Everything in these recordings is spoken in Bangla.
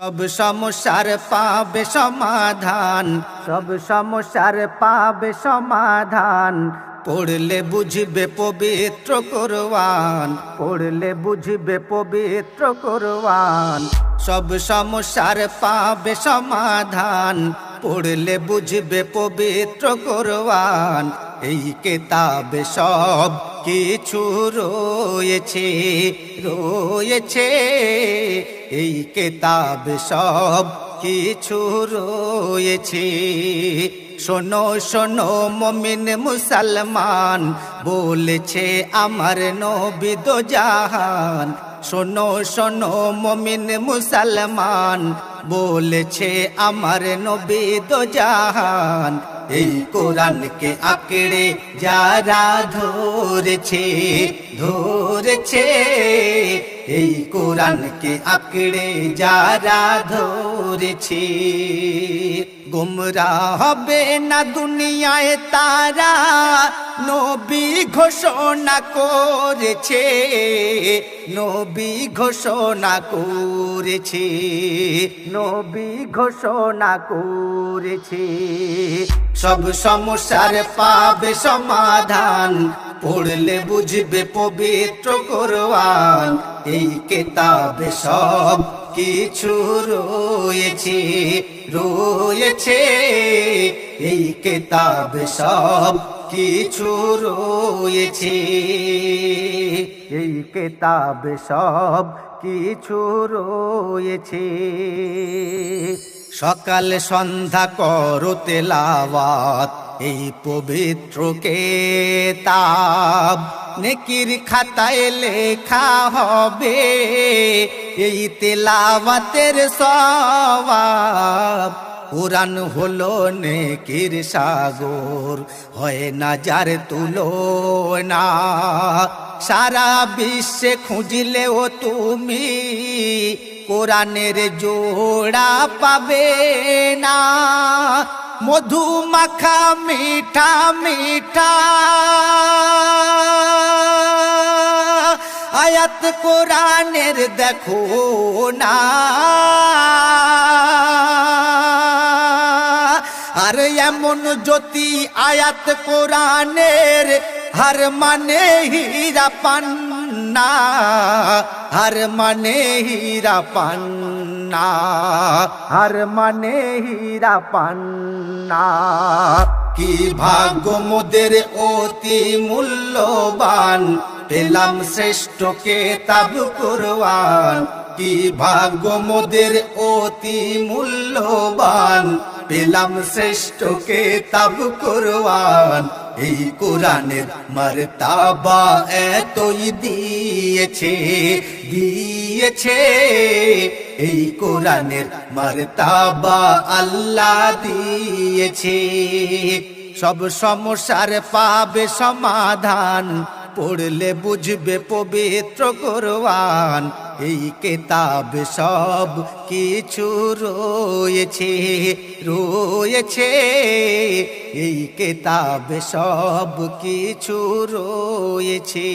সব সমস্যার পাবে সমাধান, সব সমস্যার পাবে সমাধান। পড়লে বুঝবে পবিত্র করওয়ান পড়লে বুঝবে পবিত্র করওয়ান সব সমস্যার পাবে সমাধান, পড়লে বুঝবে পবিত্র করওয়ান এই কেতাবে সব কিছু রয়েছে রয়েছে। এই কেতাব সব কিছু রয়েছে। শোনো শোনো, মমিন মুসলমান, বলেছে আমার নবী দো জাহান। শোনো শোনো, মমিন মুসলমান, বলেছে আমার নবী দো জাহান। এই কোরআনকে আঁকড়ে যারা ধরেছে ধরেছে এই কোরআনকে আঁকড়ে যারা ধরেছে, গুমরা হবে না দুনিয়ায় তারা, নবী ঘোষণা করেছে, নবী ঘোষণা করেছে, নবী ঘোষণা করেছে। সব সমস্যার পাবে সমাধান পড়লে বুঝবে পবিত্র করওয়ান এই কেতাবে সব কিছু রয়েছে রয়েছে। এই কেতাবে সব কিছু রয়েছে। এই কেতাবে সব কিছু রয়েছে। সকাল সন্ধ্যা করো তেলাওয়াত এই পবিত্র কেতাব। নেকির খাতায় লেখা হবে, এই তেলাওয়াতের সওয়াব। কোরআন হলো নেকির সাগর, হয় না যার তুলো না সারা বিশ্বে খুঁজলেও তুমি কোরআনের জোড়া পাবে না। মধু মাখা মিঠা মিঠা। আয়াত কোরআনের দেখো না। আর এমন জ্যোতি আয়াত কোরআনের, হার মানে হীরা পান্না, হার মানে হীরা পান্না, হার মানে হীরা পান্না। কি ভাগ্য মোদের অতি মূল্যবান, পেলাম শ্রেষ্ঠ কেতাব কোরআন। কি ভাগ্য মোদের অতি মূল্যবান? পেলাম শ্রেষ্ঠ কেতাব কোরআন। এই কোরআনের মারতাবা এতই দিয়েছে দিয়েছে। এই কোরআনের মারতাবা আল্লাহ দিয়েছে। সব সমস্যার পাবে সমাধান, পড়লে বুঝবে পবিত্র কোরআন। এই কেতাব সব কিছু রয়েছে রয়েছে। এই কেতাব সব কিছু রয়েছে,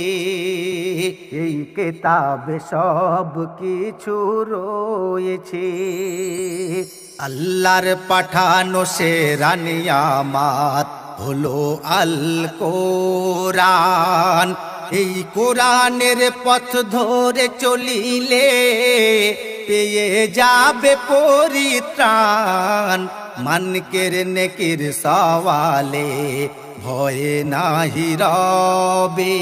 এই কেতাব সব কিছু রয়েছে। আল্লাহর পাঠানো সে রানিয়ামাত হলো আল কোরআন। এই কোরআনের পথ ধরে চলিলে পেয়ে যাবে পরিত্রাণ। মানকের নেকির সওয়ালে ভয়ে নাহি রবে।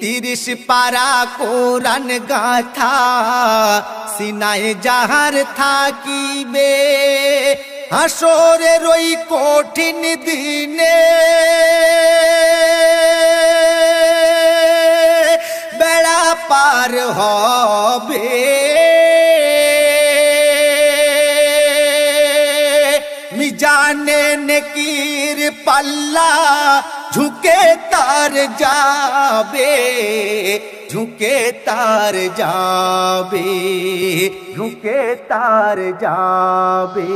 তিরিশ পারা কোরআন গাথা সিনায় যাহার থাকিবে। হাসরের ওই কঠিন দিনে পার হবে। মিজানে নেকির পাল্লা ঝুঁকে তার যাবে ঝুঁকে তার যাবে ঝুঁকে তার যাবে।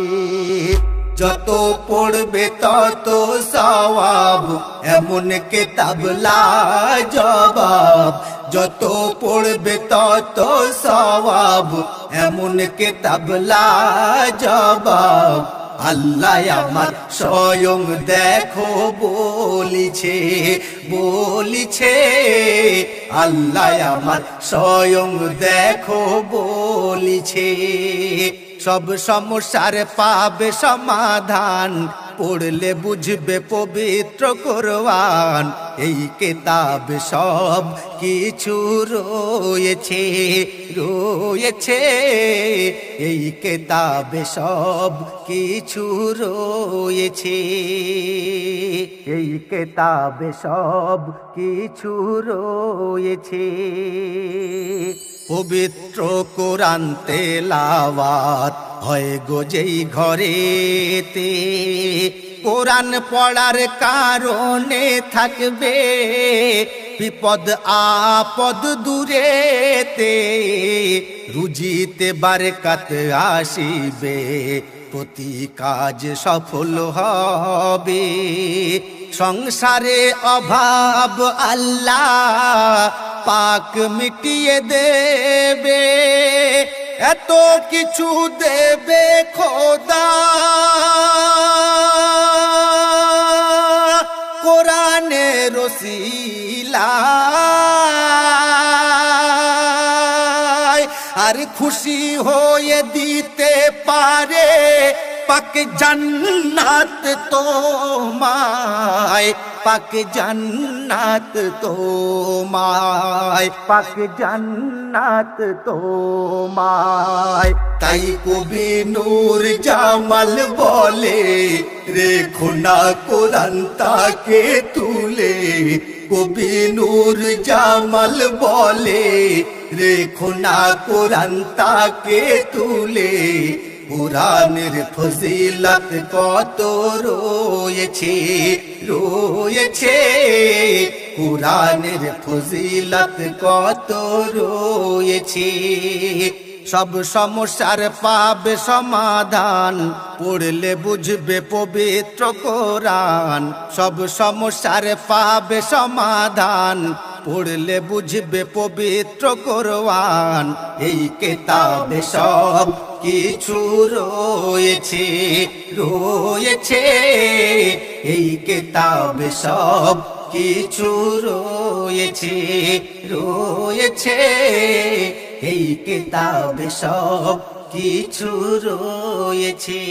যত পড়বে তত সওয়াব। এমন কেতাবলা জবাব? যত পড়বে তত সওয়াব। এমন কেতাবলা জবাব? আল্লাহ আমার স্বয়ং দেখো বলিছে বলিছে। আল্লাহ আমার স্বয়ং দেখো বলিছে। সব সমস্যার পাবে সমাধান পড়লে বুঝবে পবিত্র কোরআন। এই কেতাব সব কিছু রয়েছে রয়েছে। এই কেতাবে সব কিছু রয়েছে। এই কেতাবে সব কিছু রয়েছে। পবিত্র কোরআন তেলাওয়াত হয় গো যেই ঘরেতে। কোরআন পড়ার কারণে থাকবে। বিপদ আপদ দূরেতে রুজিতে বারকাত আসিবে। প্রতি কাজ সফল হবে। সংসারে অভাব আল্লাহ পাক মিটিয়ে দেবে। এত কিছু দেবে খোদা। রসিলা আর খুশি হয়ে দিতে পারে পাক জান্নাত তোমায়, পাক জান্নাত তোমায়, পাক জান্নাত তোমায়। তাই কবি নূর জামাল বলে, রেখো না কোরআন তাকে তুলে। কবি নূর জামাল বলে, রেখো না কোরআন তাকে তুলে। কোরআনের ফজিলত কত রয়েছে রয়েছে? কোরআনের ফজিলত কত রয়েছে? সব সমস্যার পাবে সমাধান পড়লে বুঝবে পবিত্র কোরআন। সব সমস্যার পাবে সমাধান পড়লে বুঝবে পবিত্র কোরআন। এই কেতাবে সব কিছু রয়েছে রয়েছে। এই কেতাবে সব কিছু রয়েছে রয়েছে। এই কেতাবে সব কিছু রয়েছে।